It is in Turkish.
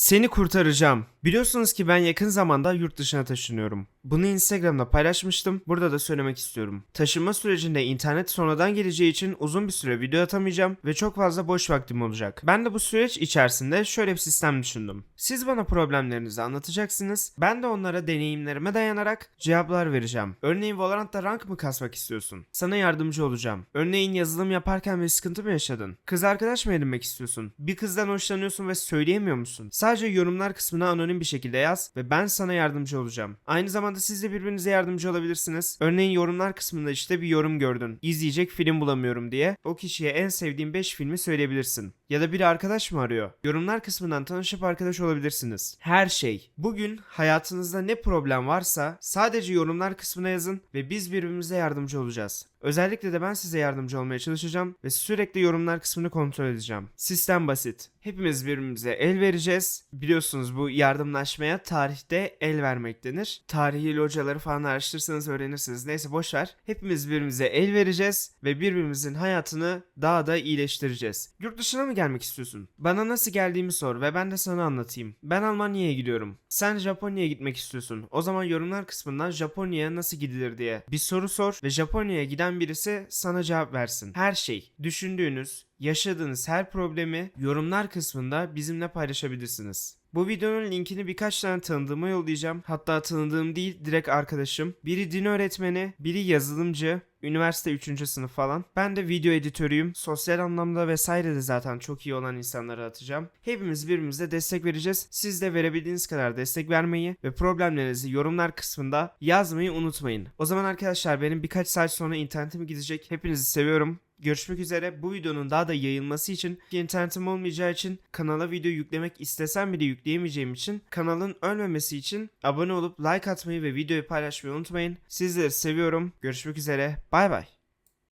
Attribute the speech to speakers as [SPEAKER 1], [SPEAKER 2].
[SPEAKER 1] Seni kurtaracağım. Biliyorsunuz ki ben yakın zamanda yurt dışına taşınıyorum. Bunu Instagram'da paylaşmıştım. Burada da söylemek istiyorum. Taşınma sürecinde internet sonradan geleceği için uzun bir süre video atamayacağım ve çok fazla boş vaktim olacak. Ben de bu süreç içerisinde şöyle bir sistem düşündüm. Siz bana problemlerinizi anlatacaksınız. Ben de onlara deneyimlerime dayanarak cevaplar vereceğim. Örneğin Valorant'ta rank mı kasmak istiyorsun? Sana yardımcı olacağım. Örneğin yazılım yaparken bir sıkıntı mı yaşadın? Kız arkadaş mı edinmek istiyorsun? Bir kızdan hoşlanıyorsun ve söyleyemiyor musun? Sadece yorumlar kısmına anonim bir şekilde yaz ve ben sana yardımcı olacağım. Aynı zamanda siz de birbirinize yardımcı olabilirsiniz. Örneğin yorumlar kısmında işte bir yorum gördün. İzleyecek film bulamıyorum diye. O kişiye en sevdiğin 5 filmi söyleyebilirsin. Ya da bir arkadaş mı arıyor? Yorumlar kısmından tanışıp arkadaş olabilirsiniz. Her şey. Bugün hayatınızda ne problem varsa sadece yorumlar kısmına yazın ve biz birbirimize yardımcı olacağız. Özellikle de ben size yardımcı olmaya çalışacağım ve sürekli yorumlar kısmını kontrol edeceğim. Sistem basit. Hepimiz birbirimize el vereceğiz. Biliyorsunuz bu yardımlaşmaya tarihte el vermek denir. Tarihi hocaları falan araştırırsanız öğrenirsiniz. Neyse boş ver. Hepimiz birbirimize el vereceğiz ve birbirimizin hayatını daha da iyileştireceğiz. Yurt dışına mı gelmek istiyorsun? Bana nasıl geldiğimi sor ve ben de sana anlatayım. Ben Almanya'ya gidiyorum. Sen Japonya'ya gitmek istiyorsun. O zaman yorumlar kısmından Japonya'ya nasıl gidilir diye bir soru sor ve Japonya'ya giden birisi sana cevap versin. Her şey, düşündüğünüz, yaşadığınız her problemi yorumlar kısmında bizimle paylaşabilirsiniz. Bu videonun linkini birkaç tane tanıdığıma yollayacağım. Hatta tanıdığım değil direkt arkadaşım. Biri din öğretmeni, biri yazılımcı, üniversite 3. sınıf falan. Ben de video editörüyüm. Sosyal anlamda vesaire de zaten çok iyi olan insanlara atacağım. Hepimiz birbirimize destek vereceğiz. Siz de verebildiğiniz kadar destek vermeyi ve problemlerinizi yorumlar kısmında yazmayı unutmayın. O zaman arkadaşlar benim birkaç saat sonra internetim gidecek. Hepinizi seviyorum. Görüşmek üzere. Bu videonun daha da yayılması için internetim olmayacağı için kanala video yüklemek istesem bile yükleyemeyeceğim için kanalın ölmemesi için abone olup like atmayı ve videoyu paylaşmayı unutmayın. Sizleri seviyorum. Görüşmek üzere. Bay bay.